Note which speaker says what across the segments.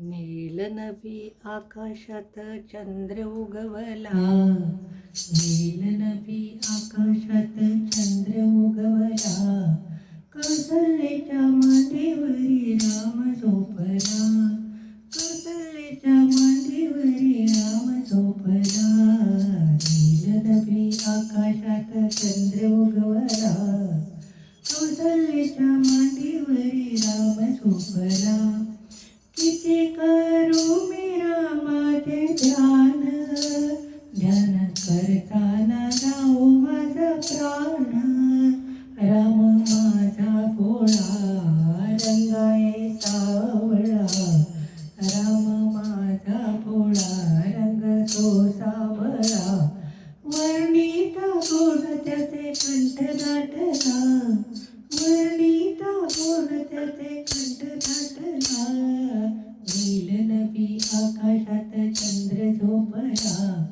Speaker 1: नीलनभी आकाशात चंद्र उगवला नीलनभी आकाशात चंद्र उगवला कौसल्याच्या मांडीवरी राम झोपला कौसल्याच्या मांडीवरी राम झोपला नीलनभी आकाशात चंद्र उगवला कौसल्याच्या मांडीवरी राम झोपला ते कंठ दाटला. वर्णिता गुण त्याचे कंठ दाटला. नील नबी आकाशात चंद्र झोपला.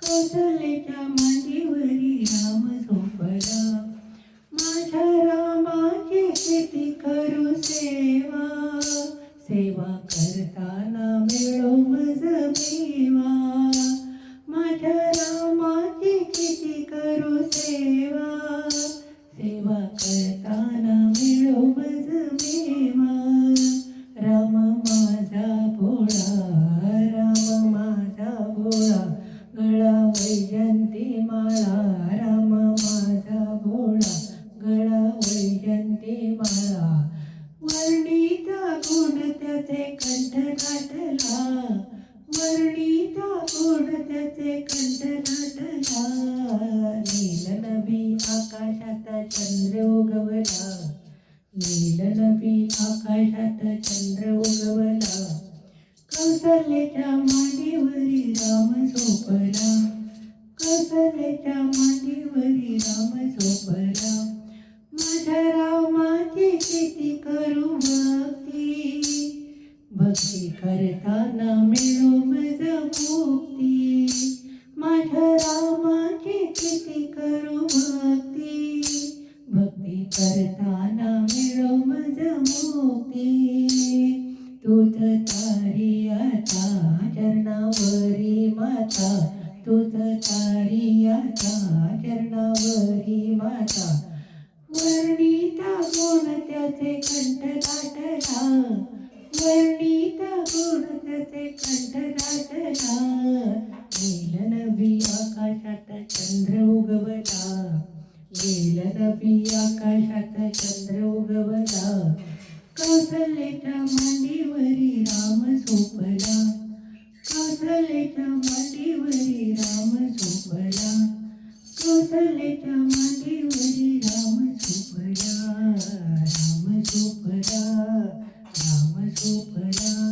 Speaker 1: कौशल्याच्या मांडीवरी राम झोपला. माझ्या रामाची शेती करू सेवा. सेवा करतात त्याचे कंठ गाठला. वर्णिता गुण त्याचे कंठ गाठला. नील नभी आकाशात चंद्र उगवला नील नभी आकाशात चंद्र उगवला कौशल्याच्या मांडीवरी राम झोपला. कौशल्याच्या मांडीवरी राम झोपला. माझ्या रामाची किती करू भक्ती भक्ती करताना मिळो मज मुक्ती. माझ्या रामाची किती करू भक्ती. भक्ती करताना मिळो मज मुक्ती. तुझ तारी आता चरणावरी माता. तुझ तारी आता चरणावरी माता. वर्णिता गुण त्याचे कंठ दाटला वर्णिता गुण त्याचे कंठ दाटला नील आकाशात चंद्र उगवला नील नभी आकाशात चंद्र उगवला कौशल्याच्या मांडीवरी राम झोपला कौशल्याच्या मांडीवरी राम झोपला कौशल्याच्या मांडीवरी राम झोपला राम झोपला Thank you.